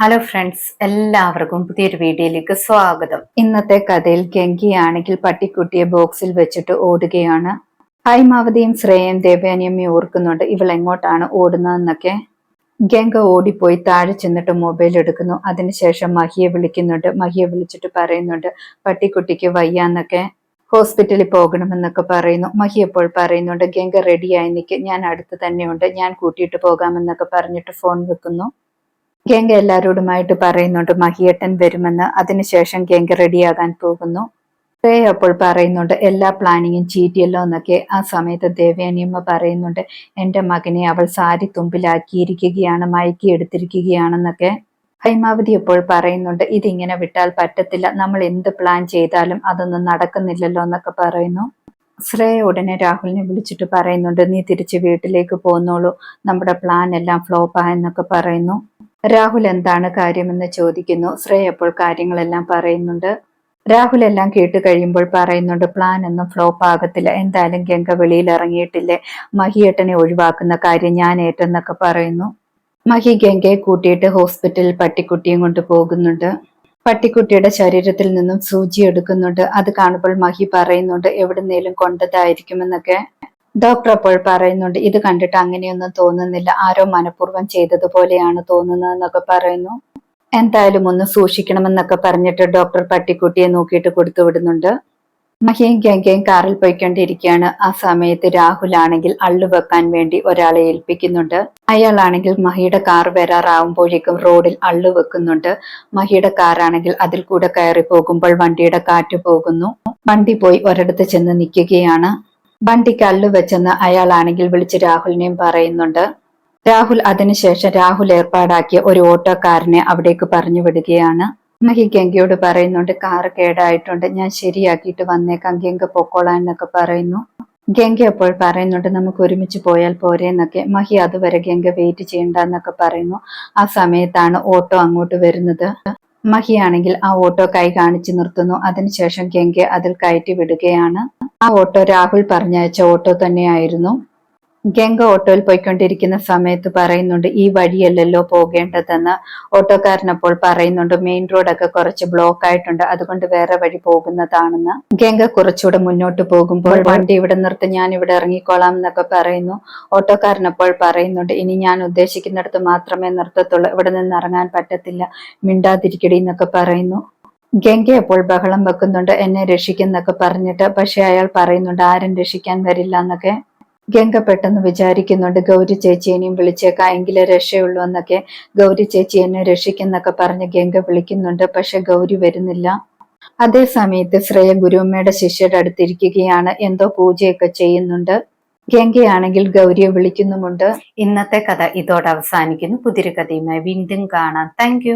Hello friends എല്ലാവർക്കും പുതിയൊരു വീഡിയോയിലേക്ക് സ്വാഗതം. ഇന്നത്തെ കഥയിൽ ഗംഗിയാണെങ്കിൽ പട്ടിക്കുട്ടിയെ ബോക്സിൽ വെച്ചിട്ട് ഓടുകയാണ്. ഹൈമാവതിയും ശ്രേയയും ദേവയാനിയും ഓർക്കുന്നുണ്ട് ഇവൾ എങ്ങോട്ടാണ് ഓടുന്നതെന്നൊക്കെ? ഗംഗ ഓടിപ്പോയി താഴെ ചെന്നിട്ട് മൊബൈൽ എടുക്കുന്നു. അതിനുശേഷം മഹിയെ വിളിക്കുന്നുണ്ട്. മഹിയെ വിളിച്ചിട്ട് പറയുന്നുണ്ട് പട്ടിക്കുട്ടിക്ക് വയ്യാന്നൊക്കെ. ഹോസ്പിറ്റലിൽ പോകണമെന്നൊക്കെ പറയുന്നു. മഹി എപ്പോൾ പറയുന്നുണ്ട് ഗംഗ റെഡിയായി നിൽക്ക് ഞാൻ അടുത്ത് തന്നെയുണ്ട്. ഞാൻ കൂട്ടിയിട്ട് പോകാമെന്നൊക്കെ പറഞ്ഞിട്ട് ഫോൺ വെക്കുന്നു. ഗംഗ എല്ലാവരോടുമായിട്ട് പറയുന്നുണ്ട് മഹിയേട്ടൻ വരുമെന്ന്. അതിനുശേഷം ഗംഗ റെഡിയാകാൻ പോകുന്നു. റേ അപ്പോൾ പറയുന്നുണ്ട് എല്ലാ പ്ലാനിങ്ങും ചീറ്റിയല്ലോ എന്നൊക്കെ. ആ സമയത്ത് ദേവേനിയമ്മ പറയുന്നുണ്ട് എന്റെ മകനെ അവൾ സാരി തുമ്പിലാക്കിയിരിക്കുകയാണ് മയക്കി എടുത്തിരിക്കുകയാണെന്നൊക്കെ. ഹൈമാവതി അപ്പോൾ പറയുന്നുണ്ട് ഇതിങ്ങനെ വിട്ടാൽ പറ്റത്തില്ല. നമ്മൾ എന്ത് പ്ലാൻ ചെയ്താലും അതൊന്നും നടക്കുന്നില്ലല്ലോ എന്നൊക്കെ പറയുന്നു. ശ്രേയ ഉടനെ രാഹുലിനെ വിളിച്ചിട്ട് പറയുന്നുണ്ട് നീ തിരിച്ച് വീട്ടിലേക്ക് പോന്നോളൂ. നമ്മുടെ പ്ലാൻ എല്ലാം ഫ്ലോപ്പ് ആയെന്നൊക്കെ പറയുന്നു. രാഹുൽ എന്താണ് കാര്യമെന്ന് ചോദിക്കുന്നു. ശ്രേയ അപ്പോൾ കാര്യങ്ങളെല്ലാം പറയുന്നുണ്ട്. രാഹുൽ എല്ലാം കേട്ട് കഴിയുമ്പോൾ പറയുന്നുണ്ട് പ്ലാൻ ഒന്നും ഫ്ലോപ്പ് ആകത്തില്ല. എന്തായാലും ഗംഗ വെളിയിൽ ഇറങ്ങിയിട്ടില്ലേ? മഹിയേട്ടനെ ഒഴിവാക്കുന്ന കാര്യം ഞാൻ ഏറ്റെന്നൊക്കെ പറയുന്നു. മഹി ഗംഗയെ കൂട്ടിയിട്ട് ഹോസ്പിറ്റലിൽ പട്ടിക്കുട്ടിയും കൊണ്ട് പോകുന്നുണ്ട്. പട്ടിക്കുട്ടിയുടെ ശരീരത്തിൽ നിന്നും സൂചി എടുക്കുന്നുണ്ട്. അത് കാണുമ്പോൾ മഹി പറയുന്നുണ്ട് എവിടുന്നേലും കൊണ്ടതായിരിക്കുമെന്നൊക്കെ. ഡോക്ടർ അപ്പോൾ പറയുന്നുണ്ട് ഇത് കണ്ടിട്ട് അങ്ങനെയൊന്നും തോന്നുന്നില്ല. ആരോ മനഃപൂർവം ചെയ്തതുപോലെയാണ് തോന്നുന്നതെന്നൊക്കെ പറയുന്നു. എന്തായാലും ഒന്ന് സൂക്ഷിക്കണമെന്നൊക്കെ പറഞ്ഞിട്ട് ഡോക്ടർ പട്ടിക്കുട്ടിയെ നോക്കിയിട്ട് കൊടുത്തു വിടുന്നുണ്ട്. മഹിയും ഗംഗയും കാറിൽ പോയിക്കൊണ്ടിരിക്കുകയാണ്. ആ സമയത്ത് രാഹുൽ ആണെങ്കിൽ അള്ളു വെക്കാൻ വേണ്ടി ഒരാളെ ഏൽപ്പിക്കുന്നുണ്ട്. അയാളാണെങ്കിൽ മഹിയുടെ കാർ വരാറാവുമ്പോഴേക്കും റോഡിൽ അള്ളു വെക്കുന്നുണ്ട്. മഹിയുടെ കാറാണെങ്കിൽ അതിൽ കൂടെ കയറി പോകുമ്പോൾ വണ്ടിയുടെ കാറ്റ് പോകുന്നു. വണ്ടി പോയി ഒരിടത്ത് ചെന്ന് നിൽക്കുകയാണ്. വണ്ടിക്ക് കല്ലു വെച്ചെന്ന് അയാളാണെങ്കിൽ വിളിച്ച് രാഹുലിനെയും പറയുന്നുണ്ട്. രാഹുൽ അതിനുശേഷം രാഹുൽ ഏർപ്പാടാക്കിയ ഒരു ഓട്ടോക്കാരനെ അവിടേക്ക് പറഞ്ഞു വിടുകയാണ്. മഹി ഗംഗയോട് പറയുന്നുണ്ട് കാർ കേടായിട്ടുണ്ട് ഞാൻ ശരിയാക്കിയിട്ട് വന്നേക്കാം ഗംഗ പൊക്കോളാം എന്നൊക്കെ പറയുന്നു. ഗംഗ അപ്പോൾ പറയുന്നുണ്ട് നമുക്ക് ഒരുമിച്ച് പോയാൽ പോരെ എന്നൊക്കെ. മഹി അതുവരെ ഗംഗ വെയിറ്റ് ചെയ്യണ്ട എന്നൊക്കെ പറയുന്നു. ആ സമയത്താണ് ഓട്ടോ അങ്ങോട്ട് വരുന്നത്. മഹിയാണെങ്കിൽ ആ ഓട്ടോ കൈ കാണിച്ചു നിർത്തുന്നു. അതിനുശേഷം ഗംഗ അതിൽ കയറ്റി വിടുകയാണ്. ആ ഓട്ടോ രാഹുൽ പറഞ്ഞയച്ച ഓട്ടോ തന്നെയായിരുന്നു. ഗംഗ ഓട്ടോയിൽ പോയിക്കൊണ്ടിരിക്കുന്ന സമയത്ത് പറയുന്നുണ്ട് ഈ വഴിയല്ലല്ലോ പോകേണ്ടതെന്ന്. ഓട്ടോക്കാരനപ്പോൾ പറയുന്നുണ്ട് മെയിൻ റോഡൊക്കെ കുറച്ച് ബ്ലോക്ക് ആയിട്ടുണ്ട് അതുകൊണ്ട് വേറെ വഴി പോകുന്നതാണെന്ന്. ഗംഗ കുറച്ചുകൂടെ മുന്നോട്ട് പോകുമ്പോൾ വണ്ടി ഇവിടെ നിർത്തി ഞാൻ ഇവിടെ ഇറങ്ങിക്കോളാം എന്നൊക്കെ പറയുന്നു. ഓട്ടോക്കാരനപ്പോൾ പറയുന്നുണ്ട് ഇനി ഞാൻ ഉദ്ദേശിക്കുന്നിടത്ത് മാത്രമേ നിർത്തത്തുള്ളൂ ഇവിടെ നിന്ന് ഇറങ്ങാൻ പറ്റത്തില്ല മിണ്ടാതിരിക്കടി എന്നൊക്കെ പറയുന്നു. ഗംഗ അപ്പോൾ ബഹളം വെക്കുന്നുണ്ട് എന്നെ രക്ഷിക്കുന്നൊക്കെ പറഞ്ഞിട്ട് പക്ഷെ അയാൾ പറയുന്നുണ്ട് ആരും രക്ഷിക്കാൻ വരില്ല എന്നൊക്കെ. ഗംഗ പെട്ടെന്ന് വിചാരിക്കുന്നുണ്ട് ഗൗരി ചേച്ചിയെയും വിളിച്ചേക്കാം എങ്കിലേ രക്ഷയുള്ളൂ എന്നൊക്കെ. ഗൗരി ചേച്ചി എന്നെ രക്ഷിക്കുന്നൊക്കെ പറഞ്ഞ് ഗംഗ വിളിക്കുന്നുണ്ട് പക്ഷെ ഗൗരി വരുന്നില്ല. അതേ സമയത്ത് ശ്രേയ ഗുരുമ്മയുടെ ശിഷ്യരുടെ അടുത്തിരിക്കുകയാണ് എന്തോ പൂജയൊക്കെ ചെയ്യുന്നുണ്ട്. ഗംഗയാണെങ്കിൽ ഗൗരിയെ വിളിക്കുന്നുമുണ്ട്. ഇന്നത്തെ കഥ ഇതോടെ അവസാനിക്കുന്നു. പുതിയൊരു കഥയുമായി വീണ്ടും കാണാം. താങ്ക്